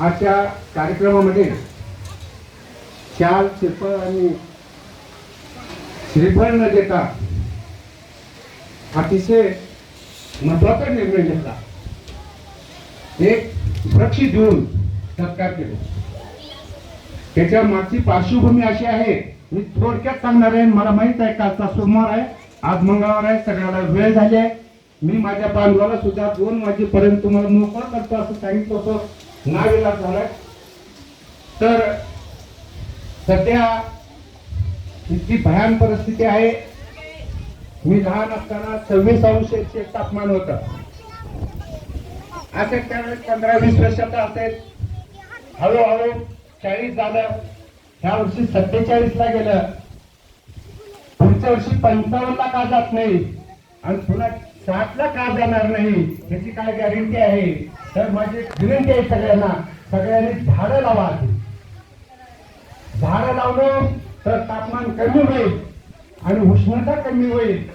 आजच्या कार्यक्रमामध्ये शाल शिल्प आणि श्रीफळ न देता अतिशय महत्त्वाचा निर्णय घेतला. एक वृक्ष देऊन सत्कार केला. त्याच्या मागची पार्श्वभूमी अशी आहे मी थोडक्यात सांगणार आहे मला माहीत आहे कालचा सोमवार आहे आज मंगळवार आहे सगळ्याला वेळ झाली आहे. मी माझ्या बांधवाला सुद्धा दोन वाजेपर्यंत तुम्हाला मोकळ करतो असं सांगितलं होतं. नावेला झालाय. तर सध्या इतकी भयान परिस्थिती आहे. मी लहान असताना सव्वीस अंश एकशे तापमान होतं. आता त्यावेळेस पंधरा वीस वर्षाचा असेल. हळूहळू चाळीस झालं. ह्या वर्षी सत्तेचाळीस ला गेलं. पुढच्या वर्षी पंचावन्न ला का जात नाही? आणि पुन्हा साठ ला का जाणार नाही? याची काय गॅरंटी आहे? तर माझी विनंती आहे सगळ्यांना. सगळ्यांनी झाडं लावा झाडं लावलं तर तापमान कमी होईल आणि उष्णता कमी होईल.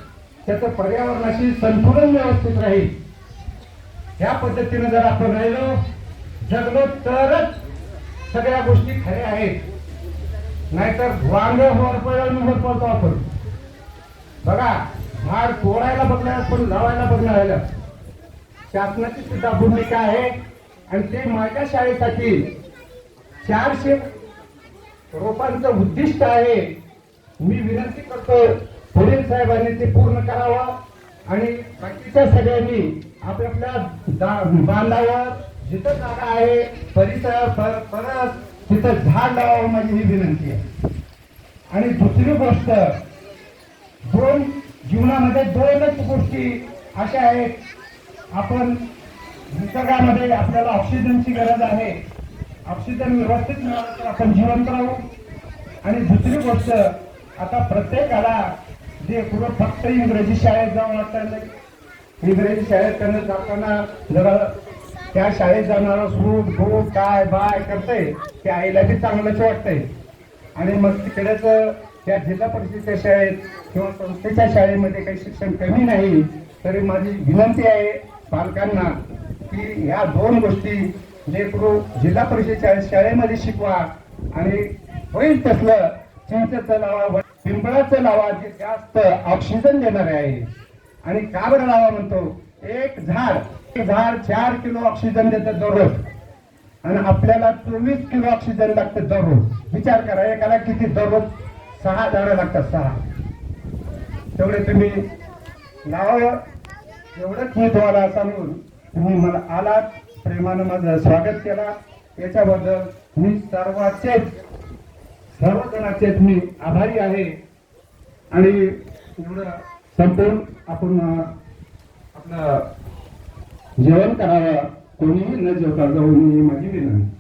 त्याचं पर्यावरणाशी संतुलन व्यवस्थित राहील. या पद्धतीने जर आपण राहिलो जगलो तरच सगळ्या गोष्टी खऱ्या आहेत. नाहीतर वांग होरपळून होरपळतो आपण. बघा झाड तोडायला बघणार पण लावायला बघणार राहिलं शासनाची सुद्धा भूमिका आहे. आणि ते माझ्या शाळेसाठी चारशे रोपांचं उद्दिष्ट आहे. मी विनंती करतो पुढील साहेबांनी ते पूर्ण करावं. आणि बाकीच्या सगळ्यांनी आपल्या दा- बांधावर जिथं जागा आहे परिसर पर- परत तिथं झाड लावावं माझी ही विनंती आहे. आणि दुसरी गोष्ट दोन जीवनामध्ये दोनच गोष्टी अशा आहेत. आपण निसर्गामध्ये आपल्याला ऑक्सिजनची गरज आहे. ऑक्सिजन व्यवस्थित मिळालं तर आपण जिवंत राहू. आणि दुसरी गोष्ट आता प्रत्येकाला जे कुठं फक्त इंग्रजी शाळेत जाऊन वाटतं इंग्रजी शाळेत त्यांना जाताना जरा त्या शाळेत जाणारा सूट बूट काय बाय करते ते आईला बी चांगलंच वाटतंय. आणि मग तिकडेच त्या जिल्हा परिषदेच्या शाळेत किंवा संस्थेच्या शाळेमध्ये काही शिक्षण कमी नाही तरी माझी विनंती आहे पालकांना की ह्या दोन गोष्टी लेकरू जिल्हा परिषदेच्या शाळेमध्ये शिकवा आणि होईल तसलं चिंचेचं लावा पिंपळाचं लावा जे जास्त ऑक्सिजन देणारे आहे. आणि का बरं लावा म्हणतो. एक झाड एक झाड चार किलो ऑक्सिजन देतं दररोज. आणि आपल्याला चोवीस किलो ऑक्सिजन लागतं दररोज. विचार करा एकाला किती दररोज सहा झाडं लागतात सहा. तेवढे तुम्ही लावा. एवढंच मी तुम्हाला सांगून तुम्ही मला आलात प्रेमानं माझं स्वागत केला. याच्याबद्दल मी सर्वाचे सर्वजणाचे मी आभारी आहे. आणि एवढं संपून आपण आपलं जेवण करावं. कोणीही न जेवता जाऊ मी माझी विनंती